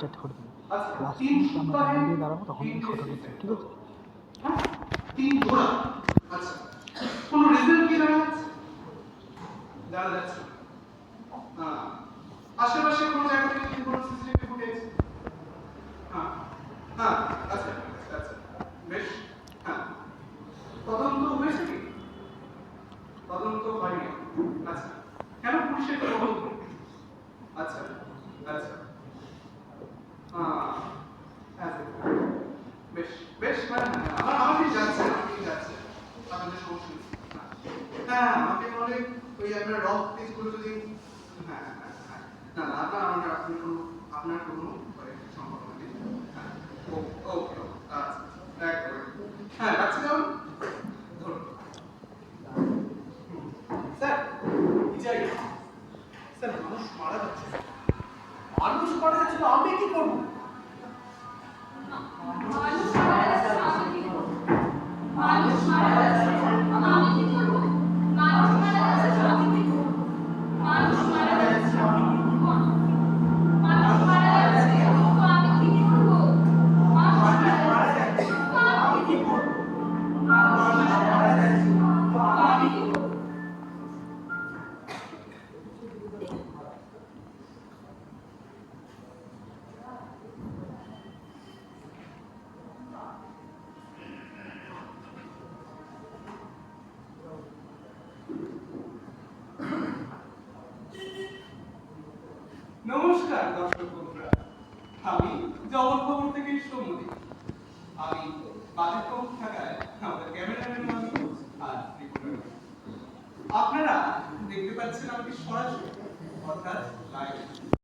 চারটে ফটো দেবো লাস্ট আমরা লাইন দিয়ে দাঁড়াবো তখন ফটো দিন। ঠিক আছে? হ্যাঁ? তিন ঘোড়া। আচ্ছা। কোনো রেজাল্ট কি জানা যাচ্ছে জানা যাচ্ছে হ্যাঁ আশেপাশে কোনো জায়গা থেকে কি কোনো সিসিটিভি ফুটেজ হ্যাঁ। হ্যাঁ আচ্ছা আচ্ছা আচ্ছা। বেশ। হ্যাঁ। তদন্ত হয়েছে কি? তদন্ত হয়নি। আচ্ছা। কেন পুলিশের তদন্ত আচ্ছা আচ্ছা হ্যাঁ আচ্ছা বেশ বেশ মানে হ্যাঁ, আমার আমার ঠিক যাচ্ছে। আপনাদের সমস্যা হ্যাঁ হ্যাঁ আমাকে মনে হয় ওই আপনার রক পিসগুলো যদি হ্যাঁ হ্যাঁ হ্যাঁ। না না আপনার আমার আপনি কোনো আপনার কোনো সম্ভাবনা নেই হ্যাঁ আচ্ছা হ্যাঁ ধরুন। স্যার এই যে স্যার মানুষ মারা যাচ্ছে। মানুষ মারা যাচ্ছে আমি কি করব? নমস্কার, দর্শক বন্ধুরা। আমি জবল খবর থেকে সৌমদি আমি বাজেট কম থাকায় আমাদের ক্যামেরাম্যান মালিক আর আপনারা দেখতে পাচ্ছেন আমাকে সরাসরি, অর্থাৎ লাইভ